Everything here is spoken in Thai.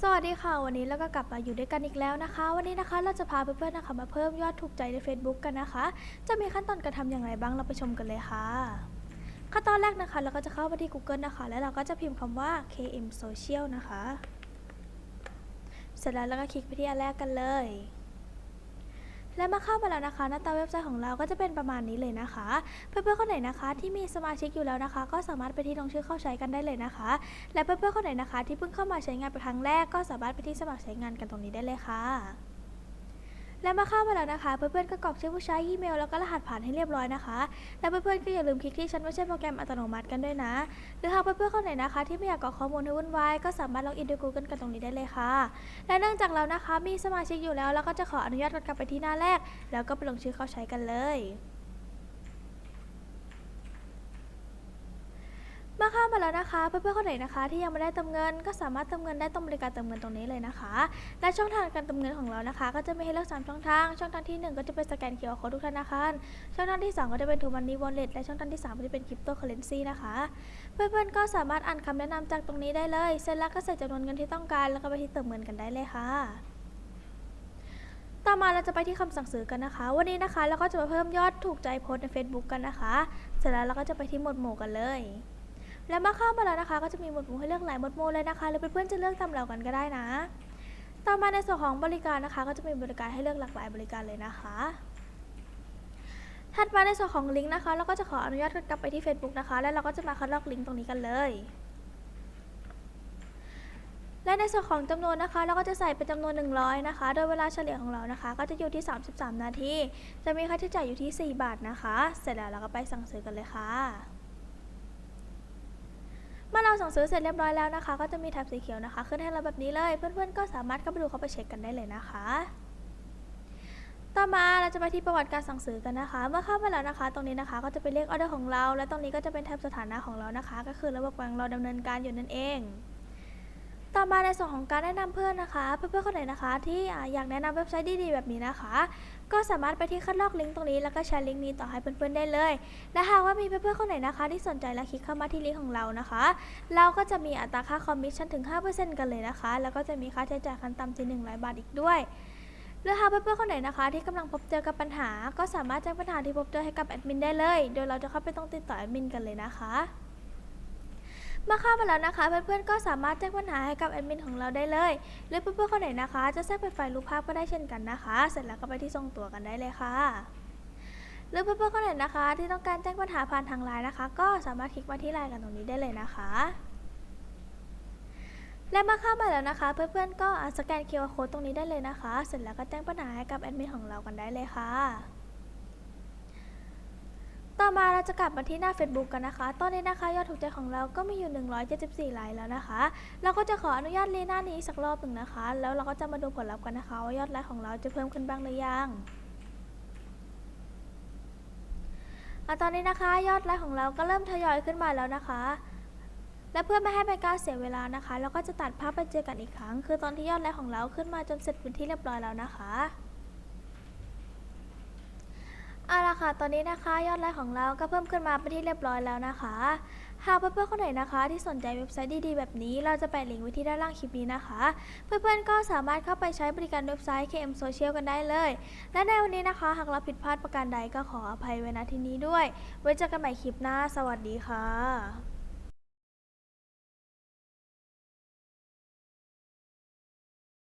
สวัสดีค่ะ วันนี้เราก็กลับมาอยู่ด้วยกันอีกแล้วนะคะ วันนี้นะคะเราจะพาเพื่อนๆนะคะมาเพิ่มยอดถูกใจใน Facebook กันนะคะ จะมีขั้นตอนการทำอย่างไรบ้างเราไปชมกันเลยค่ะ ขั้นตอนแรกนะคะ เราก็จะเข้าไปที่ Google นะคะ แล้วเราก็จะพิมพ์คำว่า KM Social นะคะ เสร็จแล้วเราก็คลิกไปที่อันแรกกันเลย และมาเข้ามาแล้วนะคะ หน้าตาเว็บไซต์ของเราก็จะเป็นประมาณนี้เลยนะคะ เพื่อนๆคนไหนนะคะ ที่มีสมาชิกอยู่แล้วนะคะ ก็สามารถไปที่ลงชื่อเข้าใช้กันได้เลยนะคะ และเพื่อนๆคนไหนนะคะ ที่เพิ่งเข้ามาใช้งานเป็นครั้งแรกก็สามารถไปที่สมัครใช้งานกันตรงนี้ได้เลยค่ะ และมาเข้ามาแล้วนะคะ เพื่อนๆก็กรอกชื่อผู้ใช้อีเมลแล้วก็รหัสผ่านให้เรียบร้อยนะคะ และเพื่อนๆก็อย่าลืมคลิกที่ฉันไม่ใช่โปรแกรมอัตโนมัติกันด้วยนะ หรือหากเพื่อนๆคนไหนนะคะ ที่ไม่อยากกรอกข้อมูลให้วุ่นวายก็สามารถล็อกอินด้วย Google กันตรงนี้ได้เลยค่ะ และเนื่องจากเรานะคะมีสมาชิกอยู่แล้วเราก็จะขออนุญาตกลับไปที่หน้าแรก แล้วก็ไปลงชื่อเข้าใช้กันเลย มาเข้ามาแล้วนะคะ เพื่อนๆคนไหนนะคะ ที่ยังไม่ได้เติมเงิน ก็สามารถเติมเงินได้ตรงบริการเติมเงินตรงนี้เลยนะคะ และช่องทางการเติมเงินของเรานะคะ ก็จะมีให้เลือก3ช่องทาง ช่องทางที่ 1 ก็จะเป็นสแกนเคอร์โค้ดทุกธนาคาร ช่องทางที่ 2 ก็จะเป็นทูมันนี่วอลเล็ตและช่องทางที่ 3 ก็จะเป็นคริปโตเคอเรนซีนะคะ เพื่อนๆก็สามารถอ่านคำแนะนำจากตรงนี้ได้เลย เสร็จแล้วก็ใส่จำนวนเงินที่ต้องการ แล้วก็ไปที่เติมเงินกันได้เลยค่ะต่อมาเราจะไปที่คำสั่งซื้อกันนะคะ วันนี้นะคะเราก็จะมาเพิ่มยอดถูกใจโพสใน Facebook กันนะคะ เสร็จแล้วเราก็จะไปที่หมวดหมู่กันเลย แล้วมาเข้ามาแล้วนะคะ ก็จะมีหมวดหมู่ให้เลือกหลายหมวดหมู่เลยนะคะ หรือเพื่อนๆจะเลือกตามเรากันก็ได้นะ ต่อมาในส่วนของบริการนะคะ ก็จะมีบริการให้เลือกหลากหลายบริการเลยนะคะ ถัดมาในส่วนของลิงก์นะคะ เราก็จะขออนุญาตกลับไปที่ Facebook นะคะ แล้วเราก็จะมาคัดลอกลิงก์ตรงนี้กันเลยและในส่วนของจำนวนนะคะ เราก็จะใส่เป็นจำนวน 100 นะคะ โดยเวลาเฉลี่ยของเรานะคะ ก็จะอยู่ที่ 33 นาที จะมีค่าใช้จ่ายอยู่ที่ 4 บาทนะคะ เสร็จแล้วเราก็ไปสั่งซื้อกันเลยค่ะ เมื่อเราสั่งซื้อเสร็จเรียบร้อยแล้วนะคะ ก็จะมีแถบสีเขียวนะคะ ขึ้นให้เราแบบนี้เลย เพื่อนๆก็สามารถเข้าไปดูเข้าไปเช็คกันได้เลยนะคะ ต่อมาเราจะไปที่ประวัติการสั่งซื้อกันนะคะ เมื่อเข้ามาแล้วนะคะ ตรงนี้นะคะก็จะเป็นเลขออเดอร์ของเรา และตรงนี้ก็จะเป็นแท็บสถานะของเรานะคะ ก็คือระบบกำลังราดำเนินการอยู่นั่นเอง มาในส่วนของการแนะนำเพื่อนนะคะ เพื่อนๆคนไหนนะคะ ที่อยากแนะนำเว็บไซต์ดีๆแบบนี้นะคะ ก็สามารถไปที่คัดลอกลิงก์ตรงนี้แล้วก็แชร์ลิงก์นี้ต่อให้เพื่อนๆได้เลย และหากว่ามีเพื่อนๆคนไหนนะคะ ที่สนใจและคลิกเข้ามาที่ลิงก์ของเรานะคะ เราก็จะมีอัตราค่าคอมมิชชั่นถึง 5%กันเลยนะคะ แล้วก็จะมีค่าใช้จ่ายขั้นต่ำที่100 บาทอีกด้วยหรือหากเพื่อนๆคนไหนนะคะ ที่กำลังพบเจอกับปัญหา ก็สามารถแจ้งปัญหาที่พบเจอให้กับแอดมินได้เลย โดยเราจะเข้าไปต้องติดต่อแอดมินกันเลยนะคะ เมื่อเข้ามาแล้วนะคะ เพื่อนๆก็สามารถแจ้งปัญหาให้กับแอดมินของเราได้เลย หรือเพื่อนๆคนไหนนะคะ จะแทรกเป็นไฟล์รูปภาพก็ได้เช่นกันนะคะ เสร็จแล้วก็ไปที่ส่งตัวกันได้เลยค่ะ หรือเพื่อนๆคนไหนนะคะ ที่ต้องการแจ้งปัญหาผ่านทางไลน์นะคะ ก็สามารถคลิกมาที่ไลน์กันตรงนี้ได้เลยนะคะและเมื่อเข้ามาแล้วนะคะ เพื่อนๆก็สแกน QR Code ตรงนี้ได้เลยนะคะ เสร็จแล้วก็แจ้งปัญหาให้กับแอดมินของเรากันได้เลยค่ะ ต่อมาเราจะกลับมาที่หน้า Facebook กันนะคะ ตอนนี้นะคะยอดถูกใจของเราก็มีอยู่ 174ไลค์แล้วนะคะ เราก็จะขออนุญาตรีหน้านี้สักรอบหนึ่งนะคะ แล้วเราก็จะมาดูผลลัพธ์กันนะคะ ว่ายอดไลค์ของเราจะเพิ่มขึ้นบ้างหรือยังอตอนนี้นะคะ ยอดไลค์ของเราก็เริ่มทยอยขึ้นมาแล้วนะคะ และเพื่อไม่ให้เป็นการเสียเวลานะคะ เราก็จะตัดภาพไปเจอกันอีกครั้ง คือตอนที่ยอดไลค์ของเราขึ้นมาจนเสร็จเป็นที่เรียบร้อยแล้วนะคะ เอาละค่ะ ตอนนี้นะคะยอดไลค์ของเราก็เพิ่มขึ้นมาเป็นที่เรียบร้อยแล้วนะคะ หากเพื่อนๆคนไหนนะคะ ที่สนใจเว็บไซต์ดีๆแบบนี้ เราจะแปะลิงก์ไว้ที่ด้านล่างคลิปนี้นะคะ เพื่อนๆก็สามารถเข้าไปใช้บริการเว็บไซต์ KM Social กันได้เลย และในวันนี้นะคะ หากเราผิดพลาดประการใดก็ขออภัยไว้ณที่นี้ด้วย ไว้เจอกันใหม่คลิปหน้า สวัสดีค่ะ